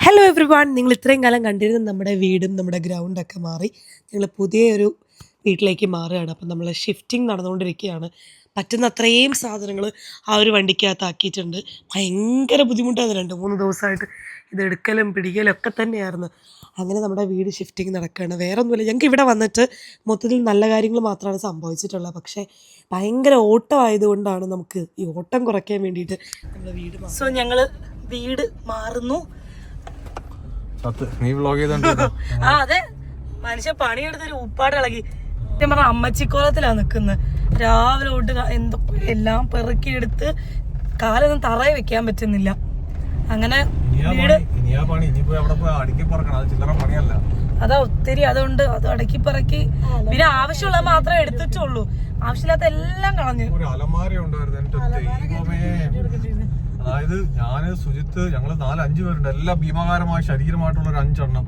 Hello every one നിങ്ങൾ ഇത്രയും കാലം കണ്ടിരുന്ന നമ്മുടെ വീടും നമ്മുടെ ഗ്രൗണ്ടൊക്കെ മാറി. ഞങ്ങൾ പുതിയൊരു വീട്ടിലേക്ക് മാറുകയാണ്. അപ്പം നമ്മൾ ഷിഫ്റ്റിംഗ് നടന്നുകൊണ്ടിരിക്കുകയാണ്. പറ്റുന്ന അത്രയും സാധനങ്ങൾ ആ ഒരു വണ്ടിക്കകത്ത് ആക്കിയിട്ടുണ്ട്. ഭയങ്കര ബുദ്ധിമുട്ടാണ്. രണ്ട് മൂന്ന് ദിവസമായിട്ട് ഇത് എടുക്കലും പിടിക്കലും ഒക്കെ തന്നെയായിരുന്നു. അങ്ങനെ നമ്മുടെ വീട് ഷിഫ്റ്റിംഗ് നടക്കുകയാണ്. വേറെ ഒന്നുമില്ല ഞങ്ങൾക്ക് ഇവിടെ വന്നിട്ട് മൊത്തത്തിൽ നല്ല കാര്യങ്ങൾ മാത്രമാണ് സംഭവിച്ചിട്ടുള്ളത്. പക്ഷേ ഭയങ്കര ഓട്ടം ആയതുകൊണ്ടാണ് നമുക്ക് ഈ ഓട്ടം കുറയ്ക്കാൻ വേണ്ടിയിട്ട് നമ്മുടെ വീട് സോ ഞങ്ങൾ വീട് മാറുന്നു. സത്ത്. നീ വ്ളോഗ് ചെയ്തോണ്ട് ആ അതെ. മനുഷ്യ പണിയെടുത്തൊരു ഉപ്പാട് ഇളകി. സത്യം പറഞ്ഞ അമ്മച്ചിക്കോലത്തിലാ നിക്കുന്നത് രാവിലെ തൊട്ട് എന്തൊക്കെ എല്ലാം പെറുക്കിയെടുത്ത് കാലൊന്നും തറയെ വെക്കാൻ പറ്റുന്നില്ല. അങ്ങനെ വീട് ഇനിയാ പണി. ഇനിയിപ്പോ അവിടെ പോയി അടുക്കി പറക്കണം. അത് ഒത്തിരി അതുകൊണ്ട് അത് അടക്കി പറക്കി. പിന്നെ ആവശ്യമുള്ളത് മാത്രമേ എടുത്തിട്ടുള്ളൂ. ആവശ്യമില്ലാത്ത എല്ലാം കളഞ്ഞു. ഒരു അലമാര ഉണ്ടായിരുന്നു. അതായത് ഞാൻ സുജിത്ത് ഞങ്ങൾ നാല് അഞ്ചു പേരുണ്ട്. എല്ലാ ഭീമകാരമായ ശരീരമായിട്ടുള്ള ഒരു അഞ്ചെണ്ണം.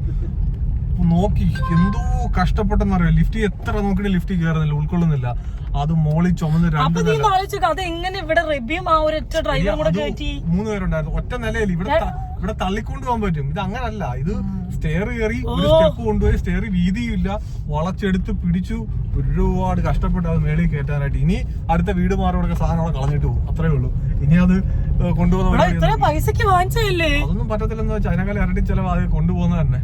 നോക്കി എന്തോ കഷ്ടപ്പെട്ടെന്നറിയാം? ലിഫ്റ്റ് എത്ര നോക്കിയിട്ട് ലിഫ്റ്റ് കയറുന്നില്ല ഉൾക്കൊള്ളുന്നില്ല. അത് മോളിൽ ചുമന്ന് രണ്ട് മൂന്ന് പേരുണ്ടായിരുന്നു. ഒറ്റ നിലയിൽ ഇവിടെ ഇവിടെ തള്ളിക്കൊണ്ട് പോകാൻ പറ്റും. ഇത് അങ്ങനല്ല. ഇത് സ്റ്റെയർ കയറി ഒരു സ്റ്റെപ്പ് കൊണ്ടുപോയി സ്റ്റെയർ വീതിയില്ല. വളച്ചെടുത്ത് പിടിച്ചു. ഒരുപാട് കഷ്ടപ്പെട്ട് അത് മേളിൽ കയറ്റാനായിട്ട്. ഇനി അടുത്ത വീട് മാറോടൊക്കെ സാധനം കളഞ്ഞിട്ട് പോകും. അത്രേ ഉള്ളൂ. ഇനി അത് കൊണ്ടുപോകുന്ന പൈസക്ക് വാങ്ങിച്ചല്ലേ അതൊന്നും പറ്റത്തില്ലെന്ന് വെച്ചാൽ അതിനേക്കാൾ ഇരട്ടി ചെലവ് അത് കൊണ്ടുപോകുന്നത് തന്നെ.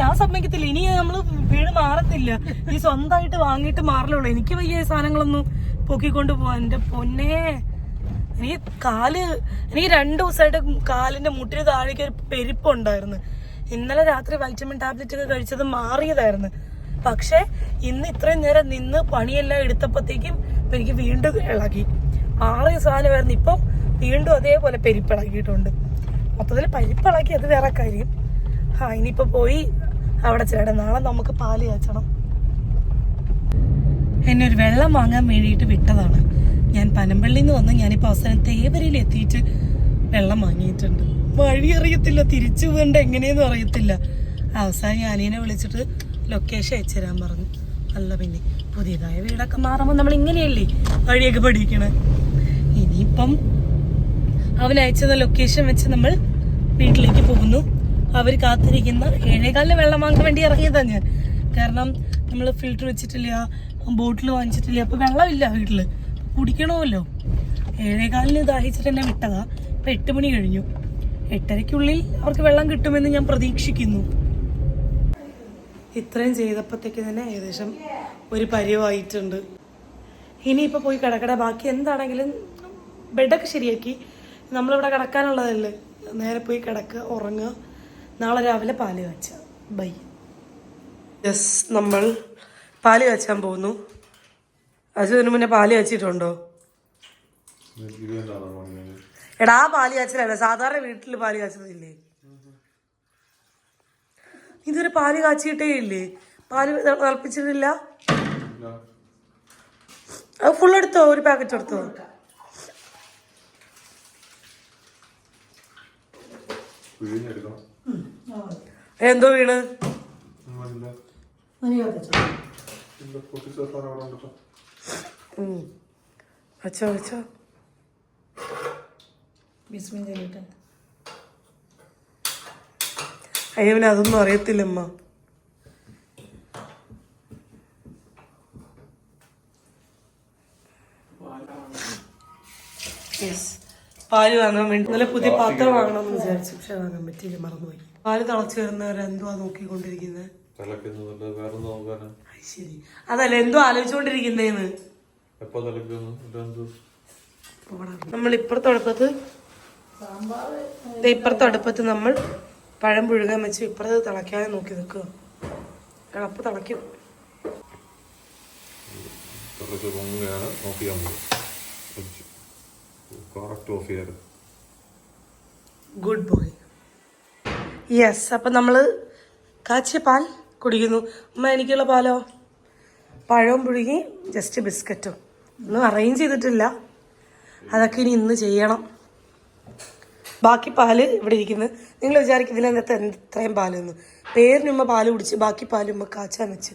ഞാൻ സമ്മതിക്കത്തില്ല. ഇനി നമ്മൾ വീട് മാറത്തില്ല. ഈ സ്വന്തമായിട്ട് വാങ്ങിയിട്ട് മാറലുള്ളൂ എനിക്ക് വയ്യ സാധനങ്ങളൊന്നും പൊക്കിക്കൊണ്ട് പോവാൻ. എന്റെ പൊന്നേ. എനിക്ക് കാൽ എനിക്ക് രണ്ടു ദിവസമായിട്ട് കാലിന്റെ മുട്ടിന് താഴേക്ക് ഒരു പെരുപ്പുണ്ടായിരുന്നു. ഇന്നലെ രാത്രി വൈറ്റമിൻ ടാബ്ലറ്റ് ഒക്കെ കഴിച്ചത് മാറിയതായിരുന്നു. പക്ഷെ ഇന്ന് ഇത്രയും നേരം നിന്ന് പണിയെല്ലാം എടുത്തപ്പോഴത്തേക്കും എനിക്ക് വീണ്ടും ഇളകി. മാറിയ സാധനമായിരുന്നു. ഇപ്പം വീണ്ടും അതേപോലെ പെരിപ്പിളകിയിട്ടുണ്ട്. മൊത്തത്തിൽ പരിപ്പിളക്കി അത് വേറെ കാര്യം. ആ ഇനിയിപ്പോ പോയി അവിടെ ചേട്ടൻ നാളെ നമുക്ക് പാൽ കാച്ചണം. എന്നെ ഒരു വെള്ളം വാങ്ങാൻ വേണ്ടിയിട്ട് വിട്ടതാണ്. വന്ന് ഞാനിപ്പോൾ അവസാനം തേവരയിൽ എത്തിയിട്ട് വെള്ളം വാങ്ങിയിട്ടുണ്ട്. വഴി അറിയത്തില്ല തിരിച്ചു പോകേണ്ട എങ്ങനെയെന്നും അറിയത്തില്ല. അവസാനം ഞാൻ അനിയനെ വിളിച്ചിട്ട് ലൊക്കേഷൻ അയച്ചു തരാൻ പറഞ്ഞു. അല്ല പിന്നെ പുതിയതായ വീടൊക്കെ മാറുമ്പോൾ നമ്മൾ ഇങ്ങനെയല്ലേ വഴിയൊക്കെ പഠിക്കണേ? ഇനിയിപ്പം അവൻ അയച്ചത് ലൊക്കേഷൻ വെച്ച് നമ്മൾ വീട്ടിലേക്ക് പോകുന്നു. അവർ കാത്തിരിക്കുന്ന ഏഴേകാലിന് വെള്ളം വാങ്ങാൻ വേണ്ടി ഇറങ്ങിയതാ ഞാൻ. കാരണം നമ്മൾ ഫിൽറ്റർ വെച്ചിട്ടില്ല ബോട്ടിൽ വാങ്ങിച്ചിട്ടില്ല അപ്പൊ വെള്ളമില്ല വീട്ടിൽ. കുടിക്കണമല്ലോ. ഏഴേകാലിന് ദാഹിച്ചിട്ട് എന്നെ വിട്ടതാ. ഇപ്പൊ എട്ട് മണി കഴിഞ്ഞു. എട്ടരയ്ക്കുള്ളിൽ അവർക്ക് വെള്ളം കിട്ടുമെന്ന് ഞാൻ പ്രതീക്ഷിക്കുന്നു. ഇത്രയും ചെയ്തപ്പോഴത്തേക്ക് തന്നെ ഏകദേശം ഒരു പരിവായിട്ടുണ്ട്. ഇനിയിപ്പോൾ പോയി കിടക്കട. ബാക്കി എന്താണെങ്കിലും ബെഡൊക്കെ ശരിയാക്കി. നമ്മളിവിടെ കിടക്കാനുള്ളതല്ലേ. നേരെ പോയി കിടക്കുക ഉറങ്ങുക നാളെ രാവിലെ പാൽ കാച്ച. ബൈ. യെസ് നമ്മൾ പാൽ കാച്ചാൻ പോകുന്നു. അച്ഛന് മുന്നേ പാൽ കാച്ചിട്ടുണ്ടോ? എടാ പാലി പാൽ കാച്ചലല്ല സാധാരണ വീട്ടിൽ പാൽ കാച്ചതില്ലേ ഇതുവരെ പാൽ കാച്ചിട്ടേ ഇല്ലേ? പാൽ തിളപ്പിച്ചിട്ടില്ല? അത് ഫുൾ എടുത്തോ? ഒരു പാക്കറ്റ് എടുത്തോ? എന്തോ വീണ്? അച്ഛ വെച്ചോ. വെച്ചോ ചൊല്ലിട്ട് അയ്യവന് അതൊന്നും അറിയത്തില്ലമ്മ. യെസ് പാൽ വാങ്ങാൻ വേണ്ടി നല്ല പുതിയ പാത്രം വാങ്ങണമെന്ന് വിചാരിച്ചു. പക്ഷെ വാങ്ങാൻ പറ്റിയില്ല മറന്നുപോയി. പാൽ തിളച്ചു വരുന്നവരെ എന്തുവാ നോക്കിക്കൊണ്ടിരിക്കുന്നത് ശരി. അതല്ല എന്തോ ആലോചിച്ചുകൊണ്ടിരിക്കുന്നേന്ന് ഇതെന്ത്? നമ്മൾ ഇപ്പുറത്തെ അടുപ്പത്ത് ഇപ്പുറത്തെ അടുപ്പത്ത് നമ്മൾ പഴം പുഴുകാൻ വെച്ച് ഇപ്പുറത്ത് തിളയ്ക്കാതെ നോക്കി നിൽക്കുക കിളപ്പ് തിളയ്ക്കും. കുറച്ച് പൊങ്ങുകയാണ്. Correct off good boy yes അപ്പം നമ്മൾ കാച്ചിയ പാൽ കുടിക്കുന്നു. അമ്മ എനിക്കുള്ള പാലോ? പഴവും പുഴുങ്ങി ജസ്റ്റ് ബിസ്ക്കറ്റും ഒന്നും അറേഞ്ച് ചെയ്തിട്ടില്ല. അതൊക്കെ ഇനി ഇന്ന് ചെയ്യണം. ബാക്കി പാൽ ഇവിടെ ഇരിക്കുന്നു. നിങ്ങൾ വിചാരിക്കും ഇതിനകത്ത് എന്ത് ഇത്രയും പാലെന്ന്. പേരിന് ഉമ്മ പാൽ കുടിച്ച് ബാക്കി പാൽ ഉമ്മ കാച്ചാൻ വെച്ച്.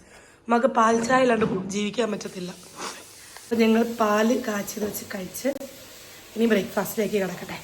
ഉമ്മക്ക് പാൽ ചായ ഇല്ലാണ്ട് ജീവിക്കാൻ പറ്റത്തില്ല. അപ്പം ഞങ്ങൾ പാൽ കാച്ചെന്ന് വെച്ച് കഴിച്ച് ഇനി ബ്രേക്ക്ഫാസ്റ്റിലേക്ക് കിടക്കട്ടെ.